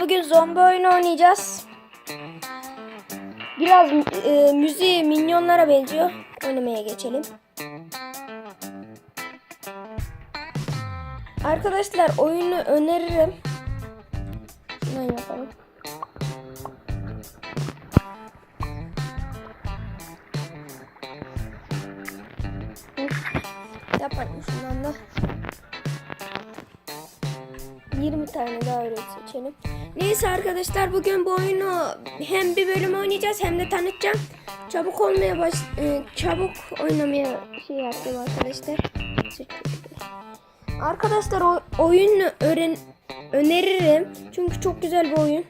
bugün zombi oyunu oynayacağız. Biraz e, müziği minyonlara benziyor. Oynamaya geçelim. Arkadaşlar oyunu öneririm. Ne yapalım? Yapalım 20 tane daha öyle seçelim. Neyse arkadaşlar bugün bu oyunu hem bir bölüm oynayacağız hem de tanıtacağım. Çabuk olmaya baş e, çabuk oynamaya şey yaptım arkadaşlar. Arkadaşlar o oyunu öğren öneririm. Çünkü çok güzel bir oyun.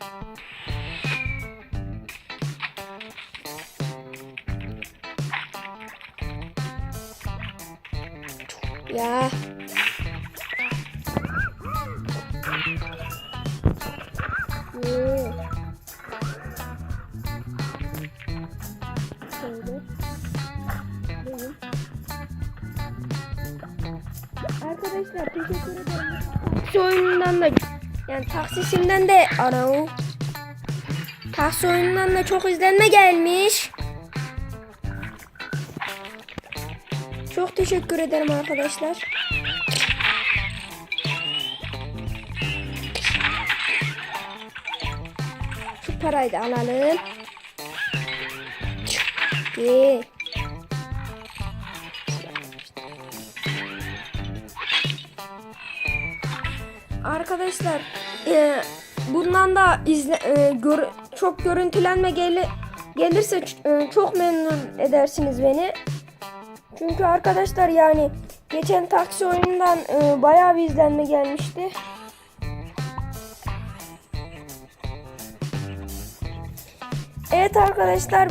Ya Arkadaşlar teşekkür ederim. Taksi oyunundan da yani taksisinden de ana Taksi oyunundan da çok izlenme gelmiş. Çok teşekkür ederim arkadaşlar. Parayı da alalım. İyi. Arkadaşlar e, bundan da izle, e, gör, çok görüntülenme geli, gelirse e, çok memnun edersiniz beni. Çünkü arkadaşlar yani geçen taksi oyunundan e, bayağı bir izlenme gelmişti. Evet arkadaşlar.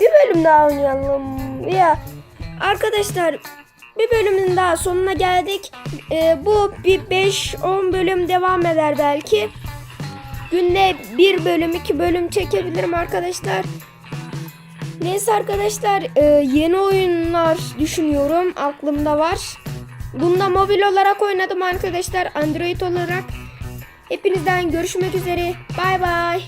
Bir bölüm daha oynayalım. Ya arkadaşlar bir bölümün daha sonuna geldik. Ee, bu bir 5-10 bölüm devam eder belki. Günde bir bölüm iki bölüm çekebilirim arkadaşlar. Neyse arkadaşlar e, yeni oyunlar düşünüyorum aklımda var. Bunda mobil olarak oynadım arkadaşlar Android olarak. Hepinizden görüşmek üzere. Bay bay.